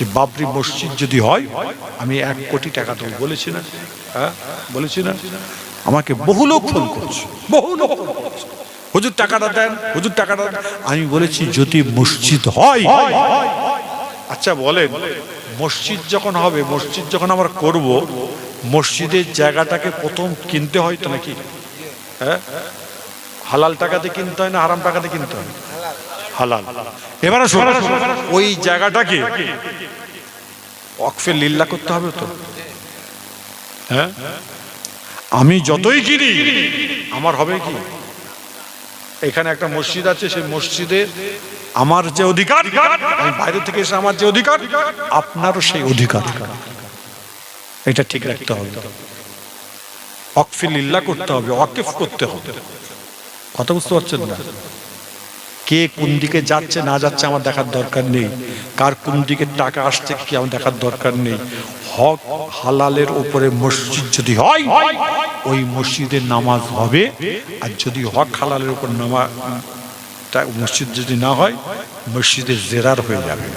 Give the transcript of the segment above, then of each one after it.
যে বাবরি মসজিদ যদি হয়, আমি এক কোটি টাকা দেবো। বলেছি না। হ্যাঁ? বলেছি না। আমাকে বহু লোক ফোন করছে। বহু লোক হুজুর, টাকাটা দেন। হুজুর, টাকাটা। আমি বলেছি, যদি মসজিদ হয় আচ্ছা বলেন। মসজিদ যখন হবে, মসজিদ যখন আমরা করব, মসজিদের জায়গাটাকে প্রথম কিনতে হয় তো নাকি? হ্যাঁ? হালাল টাকাতে কিনতে হয় না হারাম টাকাতে কিনতে হয়? হালাল। এবারে শোন, ওই জায়গাটাকে অকফে লিল্লা করতে হবে তো। হ্যাঁ? আমি যতই কিনি আমার হবে কি? এখানে একটা মসজিদ আছে সেই মসজিদের আমার যে অধিকার আমি বাইরে থেকে এসে আমার যে অধিকার আপনারও সেই অধিকার। এটা ঠিক রাখতে হবে। অকফিল্লা করতে হবে অকেফ করতে হবে। কথা বুঝতে পারছেন না? কে কোন দিকে যাচ্ছে, না যাচ্ছে আমার দেখার দরকার নেই। কার কোন দিকে টাকা আসছে, কি আমার দেখার দরকার নেই। হক হালালের উপরে মসজিদ যদি হয়, ওই মসজিদের নামাজ হবে। আর যদি হক হালালের উপর নামা তা মসজিদ যদি না হয়, মসজিদে জেরার হয়ে যাবে।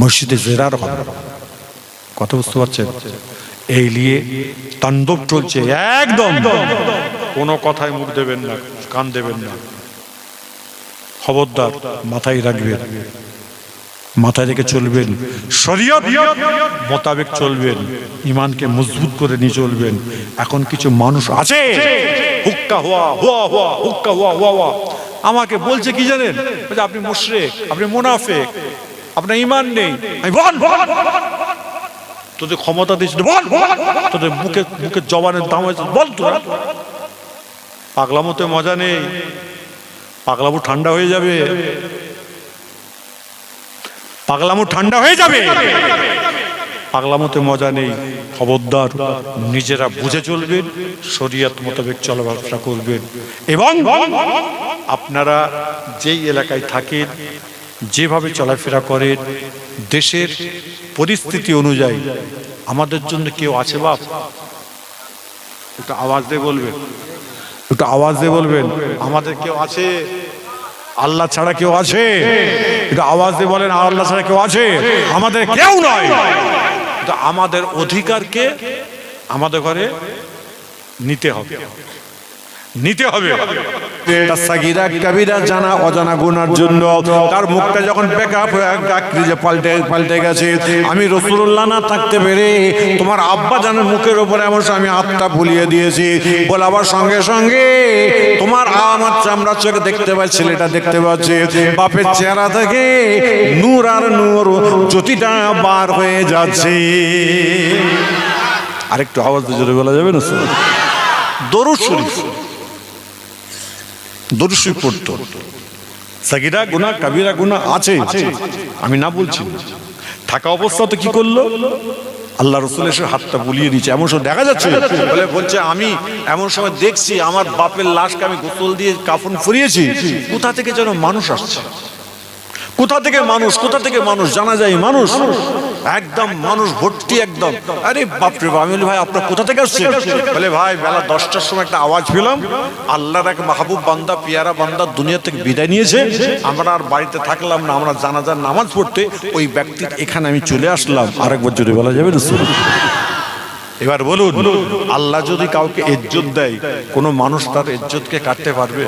মসজিদে জেরার হবে। কথা বুঝতে পারছেন? এই নিয়ে তাণ্ডব চলছে একদম। কোনো কথায় মুখ দেবেন না, কান দেবেন না। খবরদার মাথায় রাখবেন। মাথায় রেখে চলবেন। শরীয়ত মোতাবেক চলবেন। ইমানকে মজবুত করে নিয়ে চলবেন। এখন কিছু মানুষ আছে। হুক্কা হুক্কা আমাকে বলছে কি জানেন? আপনি মুশরেক, আপনি মুনাফেক, আপনার ইমান নেই। আমি বল তোদের ক্ষমতা দিয়েছিল বল তোদের মুখে মুখে জবানের দাম হয়েছে বল তোরা পাগলামোতে মজা নেই। পাগলামো ঠান্ডা হয়ে যাবে। পাগলামো ঠান্ডা হয়ে যাবে। পাগলামোতে মজা নেই। খবরদার, নিজেরা বুঝে চলবেন, শরীয়ত মোতাবেক চলাফেরা করবেন। এবং আপনারা যেই এলাকায় থাকেন, যেভাবে চলাফেরা করেন, দেশের পরিস্থিতি অনুযায়ী, আমাদের জন্য কেউ আছে বাপ? একটু আওয়াজ দিয়ে বলবেন। একটু আওয়াজ দিয়ে বলবেন। আমাদের কেউ আছে? আল্লাহ ছাড়া কেউ আছে? একটু আওয়াজ দিয়ে বলেন আল্লাহ ছাড়া কেউ আছে? আমাদের কেউ নয় তো আমাদের অধিকারকে আমাদের ঘরে নিতে হবে। নিতে হবে। জানা, অজানা জন্য। তার মুখটা যখন আকৃতি পাল্টে পাল্টে গেছে। আমি রসুল্লাহ না থাকতে পেরে তোমার আব্বা জানের মুখের উপরে এমন আমি হাতটা ভুলিয়ে দিয়েছি। বলাবার সঙ্গে সঙ্গে, তোমার আমার চামড়া চোখে দেখতে পাচ্ছি, ছেলেটা দেখতে পাচ্ছে। বাপের চেহারা থেকে নূর আর নূর জ্যোতিটা বার হয়ে যাচ্ছে। আরেকটু আওয়াজ জোরে বলা যাবে না দরুদ শরীফ। দরুদ পড়ত। সাগিরা গুনা কাবিরা গুনা আছে আমি না বলছি থাকা অবস্থা তো কি করল? আল্লাহ রসুল এসে হাতটা বুলিয়ে দিচ্ছে এমন সময় দেখা যাচ্ছে, বলে বলছে, আমি এমন সময় দেখছি আমার বাপের লাশকে আমি গোসল দিয়ে কাফন ফুরিয়েছি। কোথা থেকে যেন মানুষ আসছে? কোথা থেকে মানুষ, কোথা থেকে মানুষ? জানা যায় মানুষ। একদম মানুষ, ভর্তি একদম। আরে বাপরে বাপ, আমি ভাই, আপনার কোথা থেকে আসছে বলে, ভাই, বেলা দশটার সময় একটা আওয়াজ পেলাম। আল্লাহর এক মাহবুব বান্দা, পিয়ারা বান্দা দুনিয়া থেকে বিদায় নিয়েছে। আমরা আর বাড়িতে থাকলাম না, আমরা জানাজার নামাজ পড়তে ওই ব্যক্তির এখানে আমি চলে আসলাম। আরেকবার জোরে বলা যাবে না এবার বলুন, আল্লাহ যদি কাউকে ইজ্জত দেয়, কোনো মানুষ তার ইজ্জতকে কাটতে পারবে?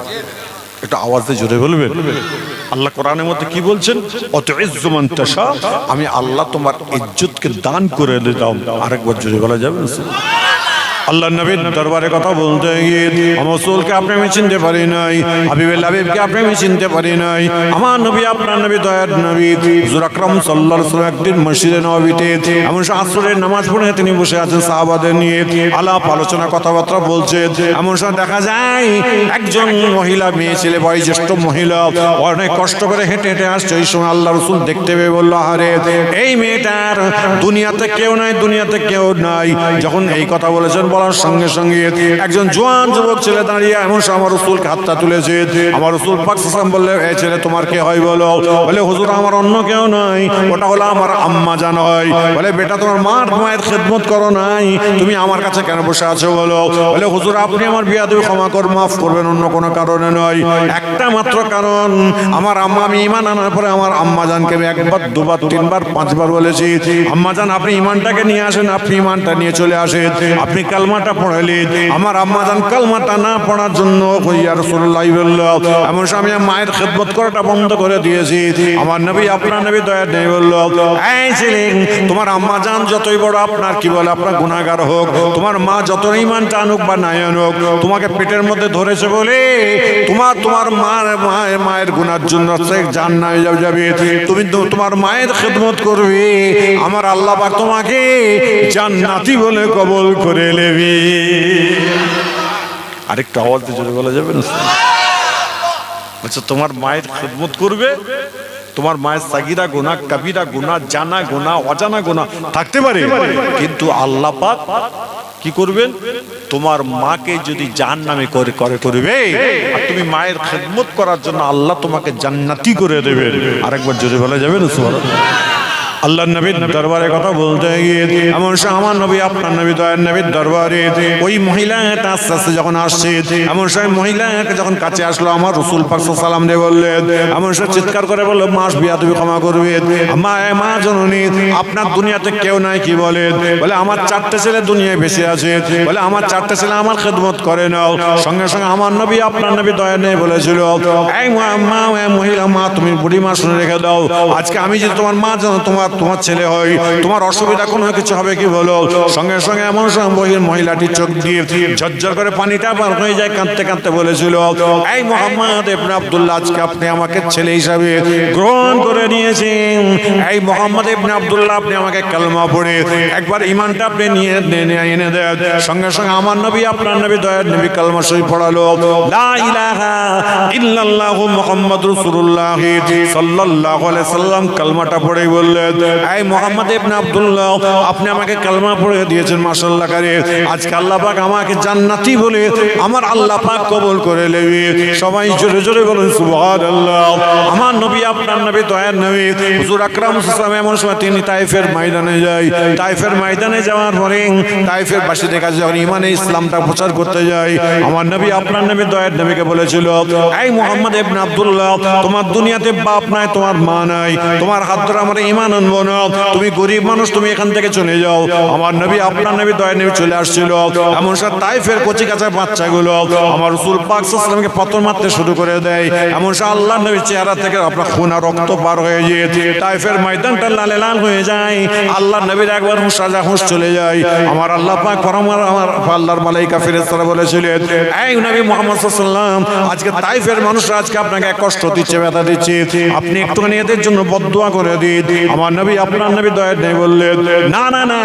একটু আওয়াজে জোরে বলবেন? আল্লাহ কোরআনের মধ্যে কি বলছেন? অত ইজ্জমান তাশা। আমি আল্লাহ তোমার ইজ্জতকে দান করে দিলাম আরেকবার জোরে বলা যাবে না? আল্লাহ নবীর দরবারে কথা বলতে গিয়ে আমার আপনি আমি চিনতে পারি নাই হাবিবুল হাবিবকে আপনি আমি চিনতে পারি নাই। আমার নবী, আপনার নবী, দয়ার নবী, হুজুর আকরাম সাল্লাল্লাহু আলাইহি একদিন মসজিদে নববীতে এমন আসরের নামাজ পড়ে তিনি বসে আছেন সাহাবাদের নিয়ে। আলাপ আলোচনা কথাবার্তা বলছে। এমন সময় দেখা যায়, একজন মহিলা, মেয়ে ছেলে, বয়োজ্যেষ্ঠ মহিলা অনেক কষ্ট করে হেঁটে হেঁটে আসছে। ওই সময় আল্লাহ রসুল দেখতে পেয়ে বলল আরে এই মেয়েটার দুনিয়াতে কেউ নাই, দুনিয়াতে কেউ নাই। যখন এই কথা বলেছেন বলার সঙ্গে সঙ্গে একজন জোয়ান যুবক ছেলে দাঁড়িয়ে এমন সময় আমার রসুলকে হাতটা তুলেছে। আমার রসুল পাক সাল্লাম বললে এই ছেলে, তোমার কে হয় বলো? বলে, হুজুর, আমার অন্য কেউ নয় ওটা হলো আমার আম্মা জান হয়। বলে, বেটা, তোমার মার মায়ের খেদমত করো নাই। তুমি আমার কাছে কেন বসে আছো বলো? বলে, হুজুর, আপনি আমার বিয়া দেবে ক্ষমা কর, মাফ করবেন, অন্য কোনো কারণে নয়। একটা মাত্র কারণ, আমার আম্মা, আমি ইমান আনার পরে আমার আম্মা জানকে আমি একবার, দুবার, তিনবার, পাঁচবার বলেছি, আম্মা জান, আপনি ইমানটাকে নিয়ে আসেন, আপনি ইমানটা নিয়ে চলে আসেন। আপনি কালমাটা পড়ালেন আমার আম্মা জান কালমাটা না পড়ার জন্য হইয়া রসুল্লাহ বলল এমন সময় আমি মায়ের খেদমত করাটা বন্ধ করে দিয়েছি। আমার নবী, আপনার নবী দয়া নেই বলল, এই তোমার আম্মা জান যতই বড় আপনার কি বলে, আপনার গুণাগার হোক, তোমার মা যত ইমানটা আনুক বা নাই আনুক, তোমাকে পেটের মধ্যে ধরেছে বলে, তোমার তোমার মার, মায়ের মায়ের গুনার জন্য সে জান নাই যাবে। তুমি তোমার মায়ের খেদমত করবে। আমার আল্লাহ পাক তোমাকে জান্নাতি বলে কবল করে নেবে। আরেকটু আওয়াজ দিয়ে জোরে বলা যাবে না? আচ্ছা তোমার মায়ের খেদমত করবে? তোমার মায়ের সাগিরা গোনা, কাবিরা গোনা, জানা গোনা, অজানা গোনা থাকতে পারে। কিন্তু আল্লাহ পাক কি করবেন? তোমার মাকে যদি জান নামে করে করে, করবে, আর তুমি মায়ের খেদমত করার জন্য আল্লাহ তোমাকে জান্নাতি করে দেবে। আরেকবার জোরে বলা যাবে না আল্লাহ নবীর দরবারে কথা বলতে গিয়ে এমন সময় আমার নবী, আপনার নবী, দয়ার নবীর দরবারে ওই মহিলাটা আস্তে আস্তে যখন আসছে, এমন সময় মহিলাকে যখন কাছে আসলো, আমার রসুল পাক সালাম দিয়ে বললেন, এমন সময় চিৎকার করে বলল মাস বিয়া তুমি ক্ষমা করবে। মা মা, জননী, আপনার দুনিয়াতে কেউ নাই কি বলে? বলে, আমার চারটে ছেলে দুনিয়ায় বেঁচে আছে। বলে, আমার চারটে ছেলে আমার খেদমত করে নাও। সঙ্গে সঙ্গে আমার নবী, আপনার নবী দয়া নেই বলেছিল, এই মা মহিলা, মা, তুমি বুড়ি মা শুনে রেখে দাও। আজকে আমি যদি তোমার মা জানো তোমার তোমার ছেলে হয়, তোমার অসুবিধা কোনো কিছু হবে কি বলো? সঙ্গে সঙ্গে এমন সময় মহি- মহিলাটি চোখ দিয়ে ঝরঝর করে পানিটা বার হয়ে যায়, কাঁদতে কাঁদতে বলেছিল, এই মোহাম্মদ ইবনে আব্দুল্লাহ, আজকে আপনি আমাকে ছেলে হিসাবে গ্রহণ করে নিয়েছেন। এই মোহাম্মদ ইবনে আব্দুল্লাহ, আপনি আমাকে কালমা পড়ে একবার ইমানটা আপনি নিয়ে এনে দেন। সঙ্গে সঙ্গে আমার নবী, আপনার নবী দয়ার নবী কালমা শরীফ পড়ালো। লা ইলাহা ইল্লাল্লাহু মুহাম্মাদুর রাসূলুল্লাহ। সাল্লাল্লাহু আলাইহি সাল্লাম কালমাটা পড়ে বললেন এই মোহাম্মদ ইবনে আব্দুল্লাহ, আপনি আমাকে কালমা পড়ে দিয়েছেন, মাশাআল্লাহ করে। আজকে আল্লাহ পাক আমাকে জান্নাতি বলে আমার আল্লাহ পাক কবুল করে নেবে। সবাই জোরে জোরে বলুন, সুবহানাল্লাহ। আমার নবী, আপনার নবী, দয়ার নবী, হুজুর আকরাম সাল্লাল্লাহু এমন সময় তিনি তাইফের ময়দানে যায়। তাইফের ময়দানে যাওয়ার পরে তাইফের বাসীদের কাছে যখন ইমানে ইসলামটা প্রচার করতে যায়, আমার নবী, আপনার নবী, দয়ার নবীকে বলেছিল, এই মোহাম্মদ ইবনে আব্দুল্লাহ, তোমার দুনিয়াতে বাপ নাই, তোমার মা নাই, তোমার হাত ধরে আমরা ইমান আনব না তুমি গরিব মানুষ, তুমি এখান থেকে চলে যাও। আমার নবী, আপনার নবী দয়া নবী চলে আসছিল। এমন সব কচি বাচ্চাগুলো আমার রসুল পাক পতন মারতে শুরু করে দেয়। এমন সব আল্লাহ নবীর চেহারা থেকে আপনার রক্ত পার হয়ে তাইফের ময়দানটা লালে লাল হয়ে যায়। আল্লাহ নবীর একবার চলে যায়। আমার আল্লাহ পাক পরমার আমার আল্লাহর মালাইকা বলেছিলেন, এই নবী মুহাম্মদ সাল্লাল্লাহু আজকে তাইফের মানুষরা আজকে আপনাকে কষ্ট দিচ্ছে, ব্যথা দিচ্ছে। আপনি একটুখানি এদের জন্য বদদোয়া করে দিন। আমার নবী, আপনার নবী দয়া নেই বললেন না না না,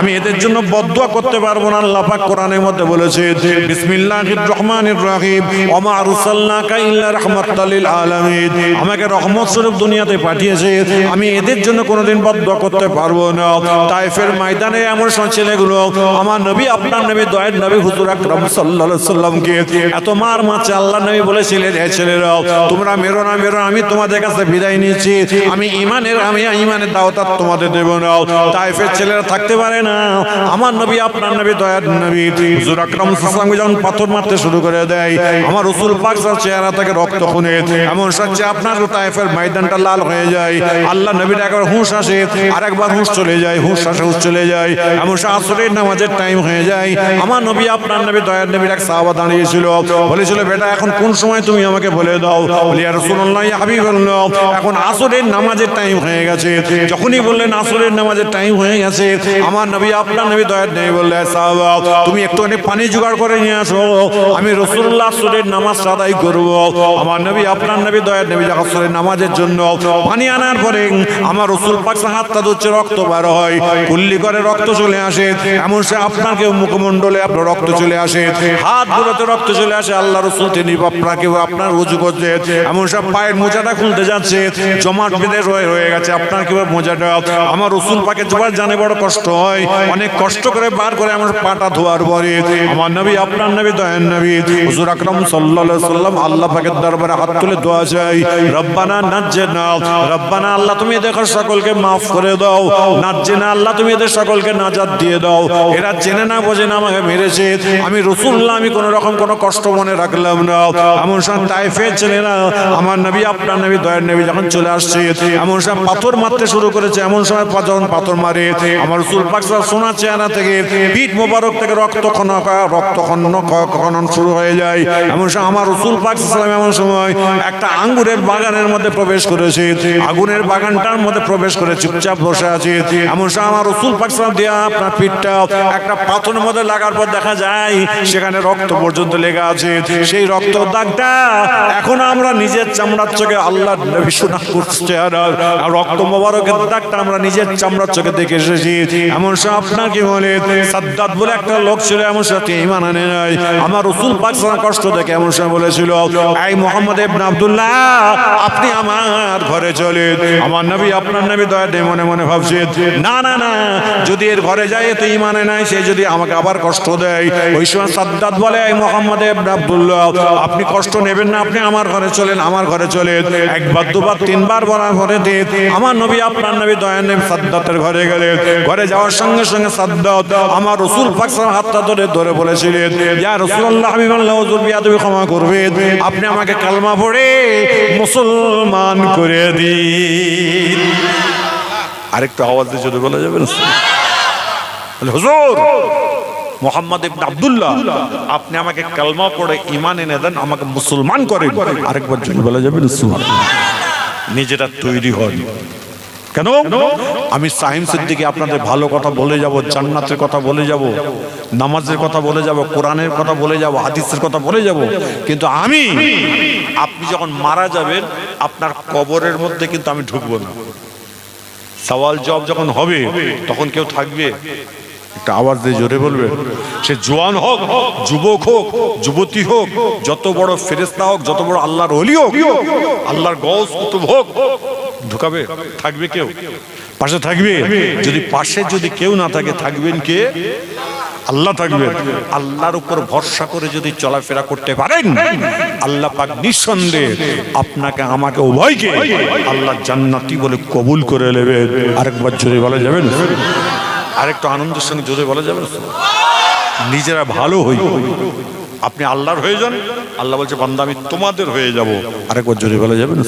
আমি এদের জন্য বদদোয়া করতে পারব না। আল্লাহ পাক কোরআনের মধ্যে বলেছে, বিসমিল্লাহির রহমানির রহিম, ওমা আরসালনাকা ইল্লা রাহমাতাল লিল আলামিন। আমাকে রহমত স্বরূপ দুনিয়াতে পাঠিয়েছে, আমি এদের জন্য কোনোদিন বদদোয়া করতে পারব না। তাইফের ময়দানে এমন সব ছেলেগুলো, আমার নবী, আপনার নবী, দয়ের নবী হুজুর আকরাম সাল্লাল্লাহু সাল্লামকে এত মার মারছে আল্লাহ নবী বলেছিলেন, হে ছেলেরা, তোমরা মেরো না, মেরো আমি তোমাদের কাছে বিদায় নিয়েছি আমি ইমানের আমি ইমানের দাওয়াত আর তোমাদের দেব না। তাইফের ছেলেরা থাকতে পারে না। আমার নবী, আপনার নবী, দয়ার নবী। হুজুর আকরাম সাল্লাল্লাহু যখন পাথর মারতে শুরু করে দেয়, আমার রসুল পাক চেহারা থেকে রক্ত খুনে। এমন সচ্ছে আপনার তাইফের ময়দানটা লাল হয়ে যায়। আল্লাহ নবীর একবার হুঁশ আসে, আরেকবার হুঁশ চলে যায়, হুঁশ আসে, হুঁশ চলে যায়। এমন আসরের নামাজের টাইম হয়ে যায়। আমার নবী, আপনার নবী, দয়ার নবীর এক সাহাবা দাঁড়িয়েছিল। বলেছিল, বেটা, এখন কোন সময় তুমি আমাকে বলে দাও? বলি আর রাসূলুল্লাহ হাবিবাল্লাহ, এখন আসরের নামাজের টাইম হয়ে গেছে। যখনই বললেন, আসরের নামাজের টাইম হয়ে গেছে, আমার নবী, আপনার নবী দয়ার বললেন সাহাবা, তুমি একটুখানি পানি জোগাড় করে নিয়ে আসো, আমি রসুল্লাহ আসরের নামাজ আদায় করব। আমার নবী, আপনার নবী দয়ার নবী আসরের নামাজের জন্য। পানি আনার পরে আমার রসুল পাক হাতটা ধরছে রক্ত বার হয়, কুল্লি করে রক্ত চলে আসে, এমন সে আপনার কেউ মুখমণ্ডলে আপনার রক্ত চলে আসে, হাত গুলোতে রক্ত চলে আসে, আল্লাহ রসুল তিনি আপনাকে আপনার উজু করছে, এমন সব পায়ের মোজাটা খুলতে যাচ্ছে, জমাট বেঁধে রয়ে রয়ে গেছে, আপনার কেউ আমার রসুল পাকে জোয়ার জানে বড় কষ্ট হয়। অনেক কষ্ট করে বার করে আমার পাটা ধোয়ার পরে। আমার নবী, আপনার নবী দয়ান নবী। হুজুর আকরাম সাল্লাল্লাহু সাল্লাম আল্লাহ পাকের দরবারে হাত তুলে দোয়া চাই। রব্বানা নাজ্জেনা। রব্বানা আল্লাহ, তুমি এদের সকলকে মাফ করে দাও। নাজ্জেনা আল্লাহ, তুমি এদের সকলকে নাজাত দিয়ে দাও। এরা জেনে না বোঝে না আমাকে মেরেছে। আমি রসুল্লাহ আমি কোনো রকম কোনো কষ্ট মনে রাখলাম না। এমন সময় তাইফের ছেলেরা, আমার নবী, আপনার নবী, দয়ার নবী যখন চলে আসছে, এমন সময় পাথর মারতে শুরু করেছে এমন সময় যখন পাথর মারে আমার রসুল পাক সাল্লাল্লাহু সোনা চেহারা থেকে পিঠ মোবারক থেকে রক্ত খনকা রক্ত খনন শুরু হয়ে যায়। এমন সময় আমার রসুল পাক সাল্লাম এমন সময় একটা আঙ্গুরের বাগানের মধ্যে প্রবেশ করেছে। আগুনের বাগানটার মধ্যে প্রবেশ করে চুপচাপ বসে আছে। এমন সময় আমার রসুল পাক সাল্লাম দিয়া আপনার পিঠটা একটা পাথরের মধ্যে লাগার পর দেখা যায়, সেখানে রক্ত পর্যন্ত লেগে আছে। সেই রক্ত দাগটা এখন আমরা নিজের চামড়ার চোখে আল্লাহ নবী শোনা রক্ত আর দাগটা আমরা নিজের চোখে দেখে এসেছি। এমন সব আপনার কি বলে বলে একটা লোক ছিল, এমন নাই। আমার রসুল পাক সাল্লাম কষ্ট দেখে এমন বলেছিল মোহাম্মদ আপনি আমার ঘরে চলে আমার আপনার মনে মনে ভাবছে না না না, যদি এর ঘরে যায় তো ইমানে নাই, সে যদি আমাকে আবার কষ্ট দেয়। ওই সময় সাদ্দাত বলে, এই মোহাম্মদ আব্দুল্লাহ, আপনি কষ্ট নেবেন না, আপনি আমার ঘরে চলেন, আমার ঘরে চলে একবার, দুবার, তিনবার বলার ঘরে আমার নবী সাদ্দাতের ঘরে ঘরে যাওয়ার সঙ্গে সঙ্গে আমার রসুল ধরে তুমি ক্ষমা আপনি আমাকে কালমা পড়ে মুসলমান করে দিন। আরেকটু আওয়াজ দিয়ে যদি বলা যাবে হুজুর, মোহাম্মদ ইবনে আব্দুল্লাহ, আপনি আমাকে কালমা পড়ে ঈমান এনে দেন, আমাকে মুসলমান করেন। আরেকবার যদি বলা যাবে। নিজেরা তৈরি হন। কেন? আমি সাহিম সিদ্দিকে আপনাদের ভালো কথা বলে যাব, জান্নাতের কথা বলে যাব, নামাজের কথা বলে যাব, কোরআনের কথা বলে যাব, হাদিসের কথা বলে যাব। কিন্তু আমি, আপনি যখন মারা যাবেন, আপনার কবরের মধ্যে কিন্তু আমি ঢুকবো না। সওয়াল জব যখন হবে, তখন কেউ থাকবে? একটা আওয়াজ দিয়ে জোরে বলবে, সে জোয়ান হোক, যুবক হোক, যুবতী হোক, যত বড় ফেরেস্তা হোক, যত বড় আল্লাহর অলি হোক, আল্লাহর গৌস কুতুব হোক ঢুকাবে? থাকবে কেউ? পাশে থাকবে? যদি পাশে যদি কেউ না থাকে, থাকবেন কে? আল্লাহ থাকবেন। আল্লাহর উপর ভরসা করে যদি চলাফেরা করতে পারেন, আল্লাহ পাক নিঃসন্দেহে আপনাকে, আমাকে উভয়কে আল্লাহ জান্নাতি বলে কবুল করে নেবে আরেকবার জোরে বলা যাবেন আরেকটু আনন্দের সঙ্গে জোরে বলা যাবে না? নিজেরা ভালো হই। আপনি আল্লাহর হয়ে যান। আল্লাহ বলছে, বান্দা, আমি তোমাদের হয়ে যাব। আরেকবার জোরে বলা যাবে না?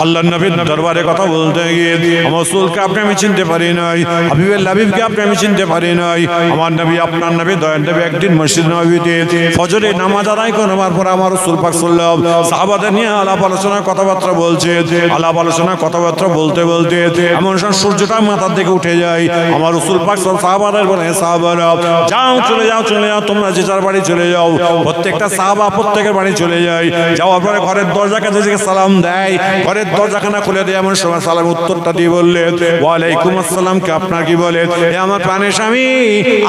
আল্লাহ নবীর দরবারে কথা বলতে গিয়ে আমার রসুলকে আপনি আমি চিনতে পারি নাই, হাবিবের লাবিবকে আপনি আমি চিনতে পারি নাই। আমার নবী, আপনার নবী, দয়ার নবী একদিন মসজিদ নবীতে ফজরে নামাজ আদায় করবার পর আমার রসুল পাক সাল্লাম সাহাবাদের নিয়ে আলাপ আলোচনা, কথাবার্তা বলছে। আলাপ আলোচনা, কথাবার্তা বলতে বলতে এমন সময় সূর্যটা মাথার দিকে উঠে যায়। আমার রসুল পাক সাহাবাদের বলে সাহাবারা, যাও, চলে যাও চলে যাও, তোমরা যে যার বাড়ি চলে যাও, প্রত্যেকটা সাহাবা প্রত্যেকের বাড়ি চলে যায়। যাওয়ার পরে ঘরের দরজা কাছে সালাম দেয়, ঘরের দরজাখানা খুলে দেয় এমন সময় সালাম উত্তরটা দিয়ে বললে, ওয়ালাইকুম আসসালাম, কে আপনার কি বলে? আমার প্রাণের স্বামী,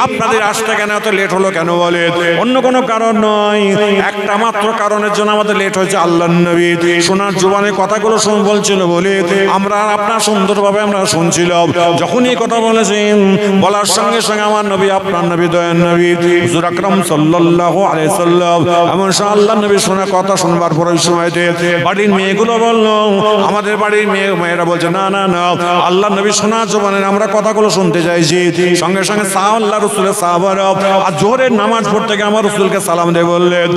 আপনাদের আসতে কেন এত লেট হলো কেন বলে? অন্য কোনো কারণ নয়, একটা মাত্র কারণের জন্য আমাদের লেট হয়েছে আল্লাহ নবী। সোনার জোবানে কথাগুলো শুন বলছিল বলে, আমরা আপনার সুন্দরভাবে আমরা শুনছিলাম। যখনই কথা বলেছেন, বলার সঙ্গে সঙ্গে আমার নবী, আপনার নবী দয়ান নবী, হুজুর আকরাম সাল্লাল্লাহু আলাইহি সাল্লাম এমন আল্লাহ নবী শোনা কথা শুনবার পর ওই সময়তে বাড়ির মেয়েগুলো বলল আমাদের বাড়ির মেয়ে, মেয়েরা বলছে, না না না, আল্লাহ নবী শোনার জবানের আমরা কথাগুলো শুনতে চাইছি। সঙ্গে সঙ্গে সাহ আল্লাহ রসুলের সাহাবারা আর জোহরের নামাজ পড়তে গিয়ে আমার রসুলকে সালাম দিয়ে বললেন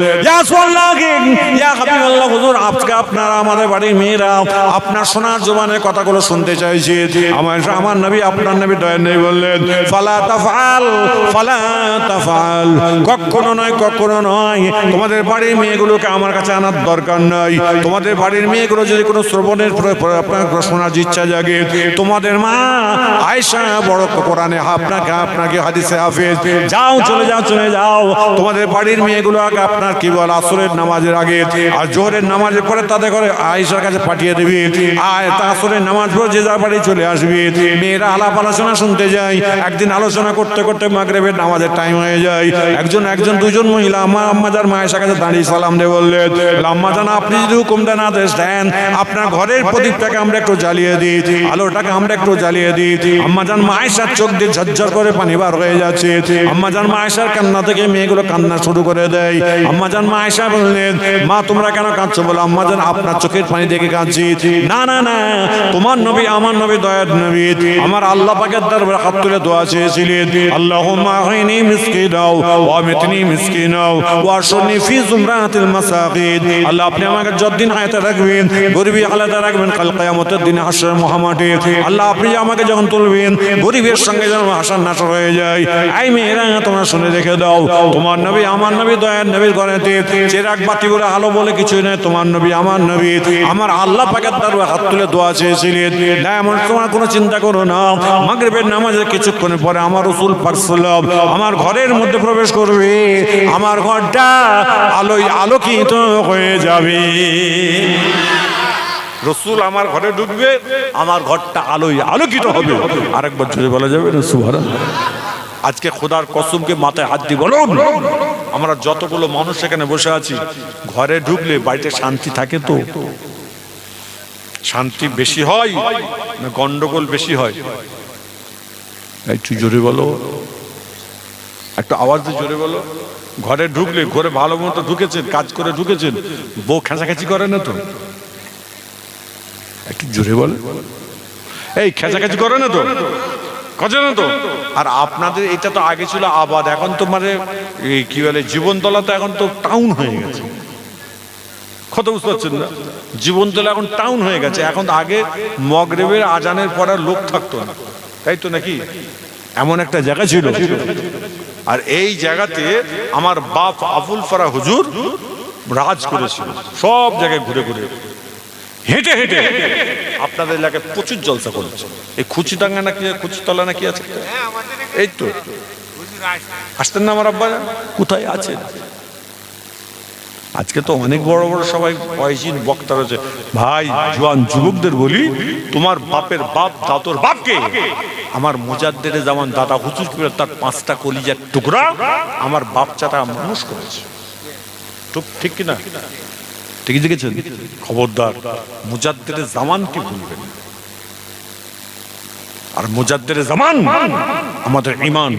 হুজুর, আজকে আপনারা আমাদের বাড়ির মেয়েরা আপনার শোনার জবানের কথাগুলো শুনতে চাইছি। আমার আমার নবী, আপনার নবী দয়ার নেই বললেন, ফালা তাফাল ফালা তাফাল কখনো নয় কখনো নয়। তোমাদের বাড়ির মেয়েগুলোকে আমার কাছে আনার দরকার নাই। তোমাদের বাড়ির মেয়েগুলো যদি কোনো শ্রবণের প্র- প্র- আপনার শোনার ইচ্ছা জাগে। তোমাদের মা আয়সা বড় কোরআনে আপনাকে আপনাকে হাদিসে হাফেজ। যাও, চলে যাও চলে যাও। তোমাদের বাড়ির মেয়েগুলো আগে আপনার কি বল? আসরের নামাজের আগে। আর জোহরের নামাজের পরে তাদের করে আয়েশার কাছে পাঠিয়ে দেবে। আয় তা আসরের নামাজ পড়ে যে যার বাড়ি চলে আসবে। মেয়েরা আলাপ আলোচনা শুনতে যায়। একদিন আলোচনা করতে করতে মাগরেবের নামাজের টাইম হয়ে যায়। একজন একজন, দুজন মহিলা আম্মা আম্মা যার মায়ের কাছে দাঁড়িয়ে সালাম দিয়ে বললেন আম্মা জান, আপনি যদি হুকুম দেন আদেশ দেন, আপনার ঘরের প্রদীপটাকে আমরা একটু জ্বালিয়ে দিই আলোটাকে আমরা একটু জ্বালিয়ে দিই আম্মাজান মা আয়েশার চোখ দিয়ে ঝরঝর করে পানি বার হয়ে যাচ্ছে। আম্মাজান মা আয়েশার কান্না থেকে মেয়েগুলো কান্না শুরু করে দেয়। আম্মাজান মা আয়েশা বললেন, মা, তোমরা কেন কাঁদছো? বলো আম্মাজান আপনার চোখের পানি দেখে কাঁদছি। না না না, তোমার নবী আমার নবী দয়ার নবী। আমার আল্লাহ পাকের দরবারে হাত তুলে দোয়া চেয়েছিলেন, আল্লাহুম্মা আইনি মিসকিনাও ওয়া মিতনি মিসকিনাও ওয়া শুনি ফি জুমরাতিল মাসাকিন। আল্লাহ, আপনি আমাকে যতদিন হায়াতে রাখবেন, গরিবী আলাদা রাখবেন, কাল কিয়ামতের দিনে হাসর মহামাটি আল্লাহ আপনি আমাকে যখন তুলবেন, গরিবের সঙ্গে যেন হাসার নাসর হয়ে যায়। আই মেয়েরা, তোমরা শুনে রেখে দাও, তোমার নবী আমার নবী, দয়ার নবীর ঘরেতে চেরাগ বাতি বলে আলো বলে কিছুই নেই তোমার নবী আমার নবী। আমার আল্লাহ পাকের দরবারে হাত তুলে দোয়া চেয়েছিলেন। না, এমন তোমার কোনো চিন্তা করো না। মাগরিবের নামাজের কিছুক্ষণের পরে আমার রসুল পাকসাল্লাম আমার ঘরের মধ্যে প্রবেশ করবে। আমার ঘরটা আলোয় আলোকিত হয়ে যাবে। রসুল আমার ঘরে ঢুকবে, আমার ঘরটা আলোয় আলোকিত হবে। আরেকবার জোরে বলা যাবে সুভারা আজকে খোদার কসমকে মাথায় হাত দিয়ে বলুন, আমরা যতগুলো মানুষ এখানে বসে আছি, ঘরে ঢুকলে বাড়িতে শান্তি থাকে তো? শান্তি বেশি হয় না গন্ডগোল বেশি হয়? একটু জোরে বলো। একটু আওয়াজ দিয়ে জোরে বলো। ঘরে ঢুকলে ঘরে ভালো মতো ঢুকেছেন, কাজ করে ঢুকেছেন, বউ খেঁচাখেঁচি করে না তো? জোরে বলে। এই খেঁচাখেঁচি করে না তো। তো। আর আপনাদের এটা তো আগে ছিল আবাদ, এখন তো মানে কি বলে, জীবনতলা তো এখন তো টাউন হয়ে গেছে। কত বুঝতে পারছেন না? জীবনতলা এখন টাউন হয়ে গেছে। এখন আগে মগরেবের আজানের পর আর লোক থাকতো না। তাই তো নাকি? এমন একটা জায়গা ছিল। আর এই জায়গাতে আমার বাপ আবুল ফারা হুজুর রাজ করেছিল। সব জায়গায় ঘুরে ঘুরে। হেঁটে হেঁটে। আপনাদের এলাকায় প্রচুর জলসা করেছে এই খুচিডাঙ্গা নাকি, খুচিতলা নাকি আছে? এই তো। আসতেন না আমার আব্বা কোথায় আছে আজকে তো অনেক বড় বড় সবাই বয়সীন বক্তা রয়েছে। ভাই, জোয়ান, যুবকদের বলি, তোমার বাপের বাপ, দাদর বাপকে আমার মোজাদ্দের যেমন দাদা হুচুর করে তার পাঁচটা কলিজার টুকরা আমার বাপ চাটা মানুষ করেছে। ঠিক কিনা? ঠিকই দেখেছেন? খবরদার। মুজাদ্দের জামানকে ভুলবেন? আর মুজাদ্দের জামান আমাদের ইমান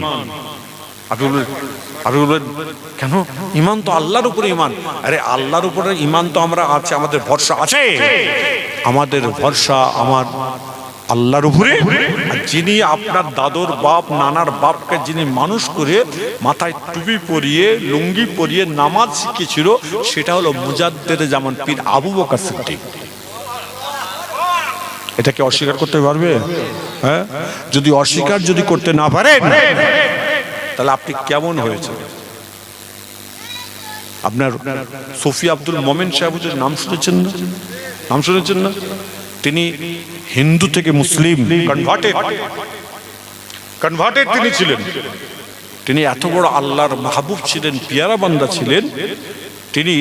আপনি বলবেন কেন? ইমান তো আল্লাহর উপরে ইমান আরে, আল্লাহর উপরে ইমান তো আমরা আছে, আমাদের ভরসা আছে। আমাদের ভরসা আমার আল্লাহর উপরে। যিনি আপনার দাদর বাপ, নানার বাপকে যিনি মানুষ করে মাথায় টুপি পরিয়ে, লুঙ্গি পরিয়ে নামাজ শিখিয়েছিল, সেটা হলো মুজাদ্দের যেমন পীর আবু বকর সিদ্দিক। এটাকে অস্বীকার করতে পারবে? হ্যাঁ? যদি অস্বীকার যদি করতে না পারেন, তাহলে আপনি কেমন হয়েছে আপনার সফি আব্দুল মোমেন সাহেবের নাম শুনেছেন না? নাম শুনেছেন না? তিনি হিন্দু থেকে মুসলিম কনভার্টেড তিনি ছিলেন। তিনি এত বড় আল্লাহর মাহবুব ছিলেন পিয়ারা বান্দা ছিলেন। তিনি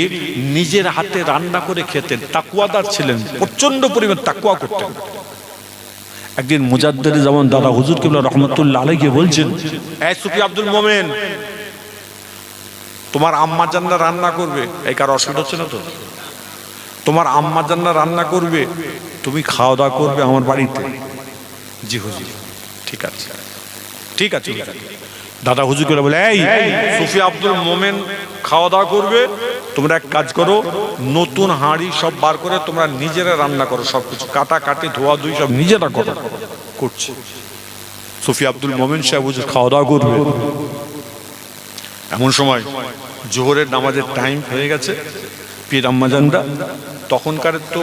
নিজের হাতে রান্না করে খেতেন তাকুয়াদার ছিলেন প্রচণ্ড পরিমাণ তাকুয়া করতেন। একদিন মুজাদ্দের যেমন দাদা হুজুর কিবলা রহমতুল্লাহ গিয়ে বলছেন সুফি আব্দুল মোমেন, তোমার আম্মা জান্না রান্না করবে। এই কার অসুবিধা হচ্ছে না তো? তোমার আম্মা জান্না রান্না করবে। তুমি খাওয়া দাওয়া করবে আমার বাড়িতে? জি হুজুর। ঠিক আছে। ঠিক আছে ঠিক আছে। দাদা হুজুর করে বলে এই সুফি আব্দুল মোমেন খাওয়া দাওয়া করবে তোমরা এক কাজ করো নতুন হাঁড়ি সব বার করে তোমরা নিজেরা রান্না করো সব কিছু কাটা কাটি ধোয়া ধুই সব নিজেরা করো। করছে। সুফি আব্দুল মোমেন সাহেব হুজুর খাওয়া দাওয়া করবে। এমন সময় জোহরের নামাজের টাইম হয়ে গেছে পীর আম্মাজানরা তখনকার তো